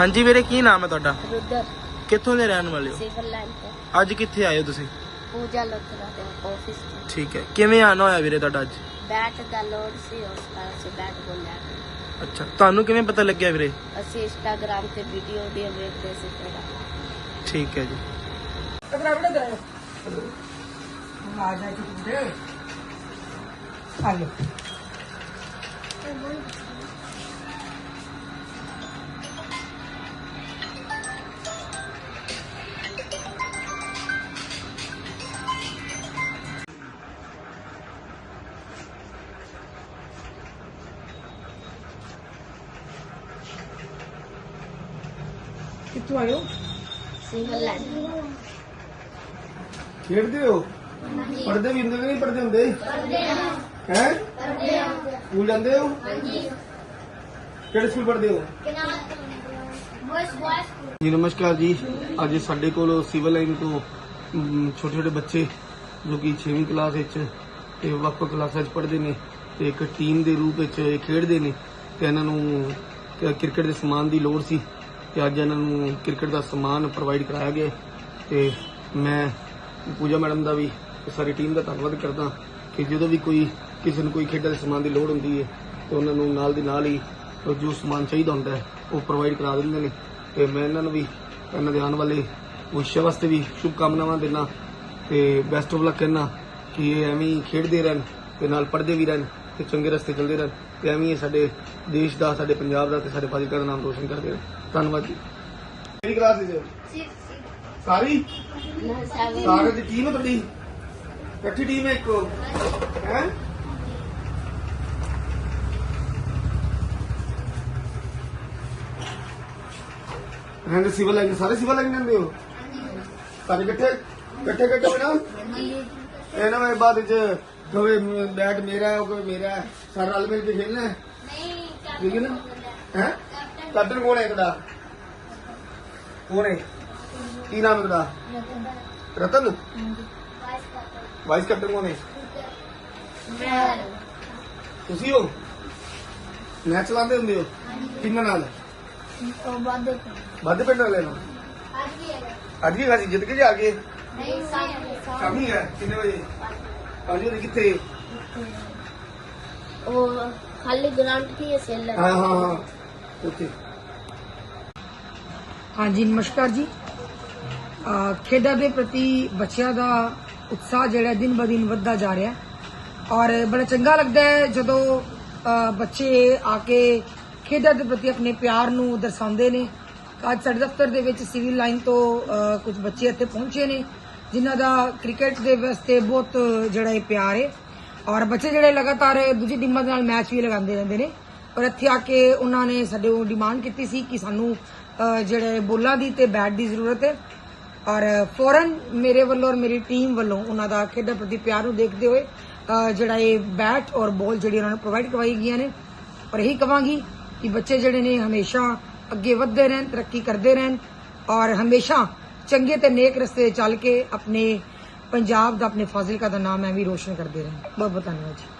ਹਾਂਜੀ ਵੀਰੇ ਕੀ ਨਾਮ ਹੈ ਤੁਹਾਡਾ? ਰੁਦਰ। ਕਿੱਥੋਂ ਦੇ ਰਹਿਣ ਵਾਲੇ ਹੋ? ਸਿਵਲ ਲਾਈਨ ਤੇ। ਅੱਜ ਕਿੱਥੇ ਆਏ ਹੋ ਤੁਸੀਂ? ਪੂਜਾ ਲੋਥਰਾ ਦੇ ਆਫਿਸ ਤੇ। ਠੀਕ ਹੈ। ਕਿਵੇਂ ਆਣਾ ਹੋਇਆ ਵੀਰੇ ਤੁਹਾਡਾ ਅੱਜ? ਬੈਟ ਦਾ ਲੋਡ ਸੀ ਉਸ ਕਰਕੇ ਬੈਟ ਬੋਲਿਆ। ਅੱਛਾ ਤੁਹਾਨੂੰ ਕਿਵੇਂ ਪਤਾ ਲੱਗਿਆ ਵੀਰੇ? ਅਸੀਂ ਇੰਸਟਾਗ੍ਰਾਮ ਤੇ ਵੀਡੀਓ ਵੀਡੀਓ ਵੇਖਦੇ ਸੀ ਥੋੜਾ ਠੀਕ ਹੈ ਜੀ। ਆ ਜਾ ਕਿ ਤੁੰਦੇ ਹਲੋ ਕਿੱਥੋਂ ਆਇਓ? ਸਿਵਲ ਲਾਈਨ ਖੇਡਦੇ ਹੋ? ਪੜਦੇ ਵੀ ਹੁੰਦੇ ਕਿ ਨਹੀਂ ਪੜਦੇ ਹੁੰਦੇ? ਹੈ? ਸਕੂਲ ਜਾਂਦੇ ਹੋ? ਕਿਹੜੇ ਸਕੂਲ ਪੜਦੇ ਹੋ? ਜੀ ਨਮਸਕਾਰ ਜੀ। ਅੱਜ ਸਾਡੇ ਕੋਲ ਸਿਵਲ ਲਾਈਨ ਤੋਂ ਛੋਟੇ ਛੋਟੇ ਬੱਚੇ ਜੋ ਕਿ 6ਵੀਂ ਕਲਾਸ ਵਿੱਚ ਤੇ ਵੱਖ-ਵੱਖ ਕਲਾਸਾਂ 'ਚ ਪੜ੍ਹਦੇ ਨੇ ਤੇ ਇੱਕ ਟੀਮ ਦੇ ਰੂਪ ਵਿੱਚ ਇਹ ਖੇਡਦੇ ਨੇ ਤੇ ਇਹਨਾਂ ਨੂੰ ਕ੍ਰਿਕਟ ਦੇ ਸਮਾਨ ਦੀ ਲੋੜ ਸੀ। ਤੇ ਅੱਜ ਇਹਨਾਂ ਨੂੰ ਕ੍ਰਿਕਟ ਦਾ ਸਮਾਨ ਪ੍ਰੋਵਾਈਡ ਕਰਾਇਆ ਗਿਆ ਤੇ ਮੈਂ ਪੂਜਾ ਮੈਡਮ ਦਾ ਵੀ ਸਾਰੀ ਟੀਮ ਦਾ ਧੰਨਵਾਦ ਕਰਦਾ ਕਿ ਜਦੋਂ ਵੀ ਕੋਈ ਕਿਸੇ ਨੂੰ ਕੋਈ ਖੇਡਾਂ ਦੇ ਸਮਾਨ ਦੀ ਲੋੜ ਹੁੰਦੀ ਹੈ, ਤੇ ਉਹਨਾਂ ਨੂੰ ਨਾਲ ਦੀ ਨਾਲ ਹੀ ਜੋ ਸਮਾਨ ਚਾਹੀਦਾ ਹੁੰਦਾ ਹੈ, ਉਹ ਪ੍ਰੋਵਾਈਡ ਕਰਾ ਦਿੰਦੇ ਨੇ। ਤੇ ਮੈਂ ਇਹਨਾਂ ਨੂੰ ਵੀ ਇਹਨਾਂ ਦੇ ਆਉਣ ਵਾਲੇ ਭਵਿੱਖ ਵਾਸਤੇ ਵੀ ਸ਼ੁਭ ਕਾਮਨਾਵਾਂ ਦਿੰਦਾ ਤੇ ਬੈਸਟ ਆਫ ਲੱਕ ਕਹਿਣਾ ਕਿ ਇਹ ਐਵੇਂ ਹੀ ਖੇਡਦੇ ਰਹਿਣ ਤੇ ਨਾਲ ਪੜ੍ਹਦੇ ਵੀ ਰਹਿਣ ਤੇ ਚੰਗੇ ਰਸਤੇ ਚੱਲਦੇ ਰਹਿਣ ਤੇ ਐਵੇਂ ਹੀ ਇਹ ਸਾਡੇ ਦੇਸ਼ ਦਾ, ਸਾਡੇ ਪੰਜਾਬ ਦਾ ਤੇ ਸਾਡੇ ਫਾਜ਼ਿਲਕਾ ਦਾ ਨਾਮ ਰੋਸ਼ਨ ਕਰਦੇ ਰਹਿਣ ਧੰਨਵਾਦ ਜੀ। ਕਿਹੜੀ ਕਲਾਸ ਵਿੱਚ ਸਾਰੀ? ਨਾ ਦੀ ਟੀਮ ਹੈ ਤੁਹਾਡੀ? ਇਕੱਠੀ ਟੀਮ ਹੈ ਇੱਕੋ? ਹੈ? ਰਹਿੰਦੇ ਸਿਵਲ ਲਾਈਨ ਸਾਰੇ ਸਿਵਲ ਲਾਈਨ ਰਹਿੰਦੇ ਹੋ? ਸਾਰੇ ਇਕੱਠੇ? ਇਕੱਠੇ ਇਕੱਠੇ ਬਣਾ ਇਹਨਾਂ ਦੇ ਬਾਅਦ ਵਿੱਚ ਕਵੇ ਬੈਟ ਮੇਰਾ ਹੈ, ਉਹ ਕਵੇ ਮੇਰਾ ਹੈ, ਸਾਰਾ ਰਲ ਮਿਲ ਕੇ ਖੇਲਣਾ ਹੈ। ਠੀਕ ਹੈ ਨਾ? ਹੈ? ਕੈਪਟਨ ਕੀ ਨਾਮ ਹੈ ਰਤਨ? ਵਾਈਸ ਕੈਪਟਨ ਕੌਣ ਤੁਸੀਂ ਹੋ? ਮੈਚ ਚਲਾਉਂਦੇ ਹੁੰਦੇ ਹੋ? ਕਿੰਨਾਂ ਨਾਲ? ਉਹ ਵੱਧ ਪਿੰਡ ਵਾਲੇ ਨਾਲ? ਅੱਜ ਵੀ ਖਾਸੀ ਜਿੱਤ ਕੇ ਜਾ ਕੇ? ਸ਼ਾਮੀ ਹੈ। ਕਿੰਨੇ ਵਜੇ? ਪੰਜ ਕਿੱਥੇ? ਉਹ ਖਾਲੀ ਗਰਾਊਂਡ ਕੀ ਹੈ ਸੇਲ ਹਾਂ ਹਾਂ ਹਾਂ। ਉੱਥੇ। ਹਾਂਜੀ ਨਮਸਕਾਰ ਜੀ। ਖੇਡਾਂ ਦੇ ਪ੍ਰਤੀ ਬੱਚਿਆਂ ਦਾ ਉਤਸ਼ਾਹ ਜਿਹੜਾ ਦਿਨ ਬ ਦਿਨ ਵੱਧਦਾ ਜਾ ਰਿਹਾ ਔਰ ਬੜਾ ਚੰਗਾ ਲੱਗਦਾ ਹੈ ਜਦੋਂ ਬੱਚੇ ਆ ਕੇ ਖੇਡਾਂ ਦੇ ਪ੍ਰਤੀ ਆਪਣੇ ਪਿਆਰ ਨੂੰ ਦਰਸਾਉਂਦੇ ਨੇ। ਅੱਜ ਸਾਡੇ ਦਫ਼ਤਰ ਦੇ ਵਿੱਚ ਸਿਵਲ ਲਾਈਨ ਤੋਂ ਕੁਝ ਬੱਚੇ ਇੱਥੇ ਪਹੁੰਚੇ ਨੇ ਜਿਨ੍ਹਾਂ ਦਾ ਕ੍ਰਿਕਟ ਦੇ ਵਾਸਤੇ ਬਹੁਤ ਜਿਹੜਾ ਇਹ ਪਿਆਰ ਹੈ। ਔਰ ਬੱਚੇ ਜਿਹੜੇ ਲਗਾਤਾਰ ਦੂਜੀ ਟੀਮਾਂ ਦੇ ਨਾਲ ਮੈਚ ਵੀ ਲਗਾਉਂਦੇ ਰਹਿੰਦੇ ਨੇ। ਔਰ ਇੱਥੇ ਆ ਕੇ ਉਹਨਾਂ ਨੇ ਸਾਡੇ ਉਹ ਡਿਮਾਂਡ ਕੀਤੀ ਸੀ ਕਿ ਸਾਨੂੰ ਅਹ, ਜਿਹੜੇ ਬੋਲਾਂ ਦੀ ਤੇ ਬੈਟ ਦੀ ਜ਼ਰੂਰਤ ਹੈ। ਔਰ ਫੌਰਨ ਮੇਰੇ ਵੱਲੋਂ ਔਰ ਮੇਰੀ ਟੀਮ ਵੱਲੋਂ ਉਹਨਾਂ ਦਾ ਖੇਡਾਂ ਪ੍ਰਤੀ ਪਿਆਰ ਨੂੰ ਦੇਖਦੇ ਹੋਏ ਜਿਹੜਾ ਇਹ ਬੈਟ ਔਰ ਬੋਲ ਜਿਹੜੀ ਉਹਨਾਂ ਨੂੰ ਪ੍ਰੋਵਾਈਡ ਕਰਵਾਈ ਗਈਆਂ ਨੇ। ਔਰ ਇਹੀ ਕਵਾਂਗੀ ਕਿ ਬੱਚੇ ਜਿਹੜੇ ਨੇ ਹਮੇਸ਼ਾ ਅੱਗੇ ਵਧਦੇ ਰਹਿਣ ਤਰੱਕੀ ਕਰਦੇ ਰਹਿਣ। ਔਰ ਹਮੇਸ਼ਾ ਚੰਗੇ ਤੇ ਨੇਕ ਰਸਤੇ ਚੱਲ ਕੇ ਆਪਣੇ ਪੰਜਾਬ ਦਾ ਆਪਣੇ ਫਾਜ਼ਿਲਕਾ ਦਾ ਨਾਮ ਐਵੇਂ ਹੀ ਰੋਸ਼ਨ ਕਰਦੇ ਰਹਿਣ ਬਹੁਤ ਬਹੁਤ ਧੰਨਵਾਦ ਜੀ।